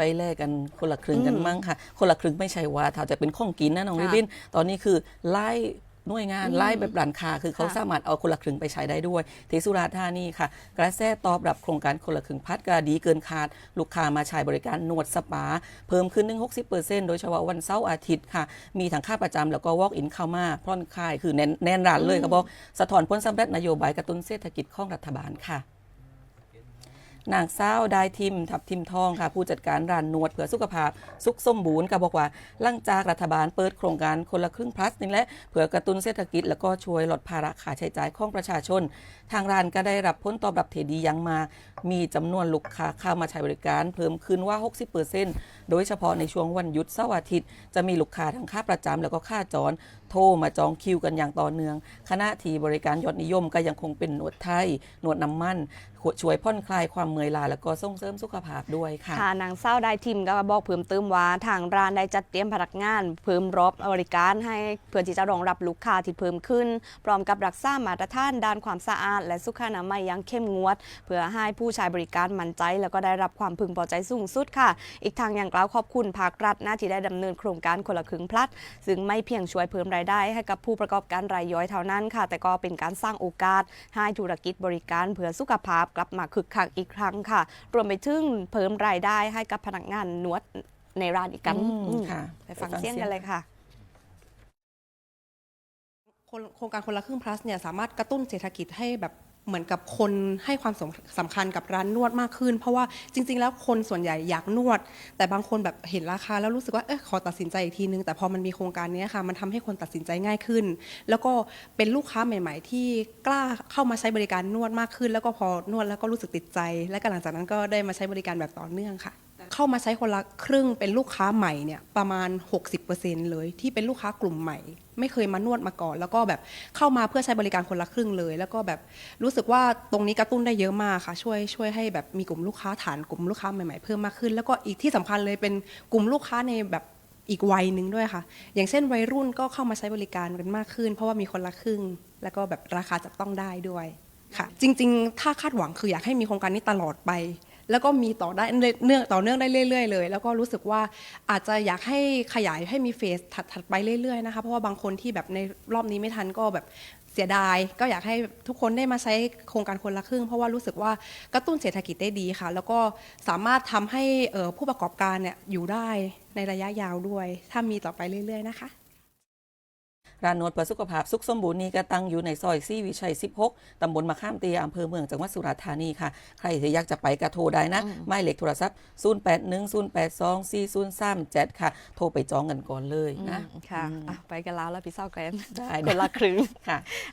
ไปแลกกันคนละครึ่งกันมั้งค่ะ คนละครึ่งไม่ใช่ว่าถ้าจะเป็นของกินนะน้องค่ะริบบินตอนนี้คือไล่หน่วยงานอืมไล่แบบร้านค้าคือเขาค่ะสามารถเอาคนละครึ่งไปใช้ได้ด้วยที่สุราษฎร์ธานีค่ะ กระแสตอบรับโครงการคนละครึ่งพัดก็ดีเกินคาด ลูกค้ามาใช้บริการนวดสปา เพิ่มขึ้นถึง60%โดยเฉพาะวันเสาร์อาทิตย์ค่ะ มีทั้งค่าประจำแล้วก็ walk in เข้ามาผ่อนคลายคือแน่นแน่นร้านเลยครับบอกสะท้อนผลสำเร็จนโยบายกระตุ้นเศรษฐกิจของรัฐบาลค่ะ นางสาวได้ทิมทับทิมทองค่ะ ผู้จัดการร้านนวดเพื่อสุขภาพ สุขสมบูรณ์ก็บอกว่าหลังจากรัฐบาลเปิดโครงการคนละครึ่งพลัสนี่แหละเพื่อกระตุ้นเศรษฐกิจแล้วก็ช่วยลดภาระค่าใช้จ่ายของประชาชน ทางร้านก็ได้รับผลตอบรับที่ดียังมากมีจำนวนลูกค้าเข้ามาใช้บริการ เพิ่มขึ้นว่า 60%โดยเฉพาะในช่วงวันหยุดเสาร์อาทิตย์จะมีลูกค้าทั้งค่าประจำแล้วก็ค่าจร โทรมาจองคิวกันอย่างต่อเนื่อง คณะทีบริการยอดนิยมก็ยังคงเป็นหนวดไทยหนวดน้ำมันช่วยผ่อนคลายความเมื่อยล้าแล้วก็ส่งเสริมสุขภาพด้วยค่ะค่ะนางเศร้าได้ทิมก็บอกเพิ่มเติมว่าทางร้านได้จัดเตรียมพนักงาน เพิ่มรอบบริการให้เพื่อที่จะรองรับลูกค้าที่เพิ่มขึ้น พร้อมกับรักษามาตรฐานด้านความสะอาด และสุขอนามัยย่างเข้มงวด เพื่อให้ผู้ใช้บริการมั่นใจ แล้วก็ได้รับความพึงพอใจสูงสุดค่ะ อีกทางอยังกล่าวขอบคุณภาครัฐหนะที่ได้ดำเนินโครงการคนละครึ่งพลัด ซึ่งไม่เพียงช่วยเพิ่มรายได้ให้กับผู้ประกอบการรายย่อยเท่านั้นค่ะ แต่ก็เป็นการสร้างโอกาสให้ธุรกิจบริการเพื่อสุขภาพกลับมาคึกคักอีกครั้งค่ะ รวมไปถึงเพิ่มรายได้ให้กับพนักงานนวดในร้านอีกกันอืมอืมค่ะไปฟังเสียงกันเลยค่ะคนโครงการคนละครึ่ง plus เนี่ยสามารถกระตุ้นเศรษฐกิจให้แบบ เหมือนกับคนให้ความสำสำคัญกับร้านนวดมากขึ้น เพราะว่าจริง ๆ แล้วคนส่วนใหญ่อยากนวด แต่บางคนแบบเห็นราคาแล้วรู้สึกว่าเออขอตัดสินใจอีกทีนึง แต่พอมันมีโครงการนี้ค่ะ มันทำให้คนตัดสินใจง่ายขึ้น แล้วก็เป็นลูกค้าใหม่ ๆ ที่กล้าเข้ามาใช้บริการนวดมากขึ้น แล้วก็พอนวดแล้วก็รู้สึกติดใจ และหลังจากนั้นก็ได้มาใช้บริการแบบต่อเนื่องค่ะ เข้ามาใช้คนละครึ่งเป็นลูกค้าใหม่เนี่ยประมาณ 60%เลยที่เป็นลูกค้ากลุ่มใหม่ ไม่เคยมานวดมาก่อน แล้วก็แบบเข้ามาเพื่อใช้บริการคนละครึ่งเลย แล้วก็แบบรู้สึกว่าตรงนี้กระตุ้นได้เยอะมากค่ะ ช่วยช่วยให้แบบมีกลุ่มลูกค้าฐานกลุ่มลูกค้าใหม่ๆเพิ่มมากขึ้น แล้วก็อีกที่สำคัญเลยเป็นกลุ่มลูกค้าในแบบอีกวัยหนึ่งด้วยค่ะ อย่างเช่นวัยรุ่นก็เข้ามาใช้บริการกันมากขึ้น เพราะว่ามีคนละครึ่ง แล้วก็แบบราคาจับต้องได้ด้วยค่ะ จริง ๆ ถ้าคาดหวังคืออยากให้มีโครงการนี้ตลอดไป แล้วก็มีต่อได้เนื่องต่อเนื่องได้เรื่อยๆเลย แล้วก็รู้สึกว่าอาจจะอยากให้ขยายให้มีเฟสถัดๆไปเรื่อยๆนะคะเพราะว่าบางคนที่แบบในรอบนี้ไม่ทันก็แบบเสียดายก็อยากให้ทุกคนได้มาใช้โครงการคนละครึ่ง เพราะว่ารู้สึกว่ากระตุ้นเศรษฐกิจได้ดีค่ะ แล้วก็สามารถทำให้ผู้ประกอบการเนี่ยอยู่ได้ในระยะยาวด้วย ถ้ามีต่อไปเรื่อย ๆ นะคะ ร้านนวดเพื่อสุขภาพสุขสมบูรณ์นี้ก็ตั้งอยู่ในซอยซี่วิชัย 16 ตำบลมะข้ามเตียอำเภอเมืองจังหวัดสุราษฎร์ธานีค่ะ ใครที่อยากจะไปก็โทรได้นะหมายเลขโทรศัพท์ 0810824037 ค่ะ โทรไปจองกันก่อนเลยนะ ค่ะอะไปกันแล้วแล้วพี่เศร้าแกรนได้คนละครึ่งค่ะ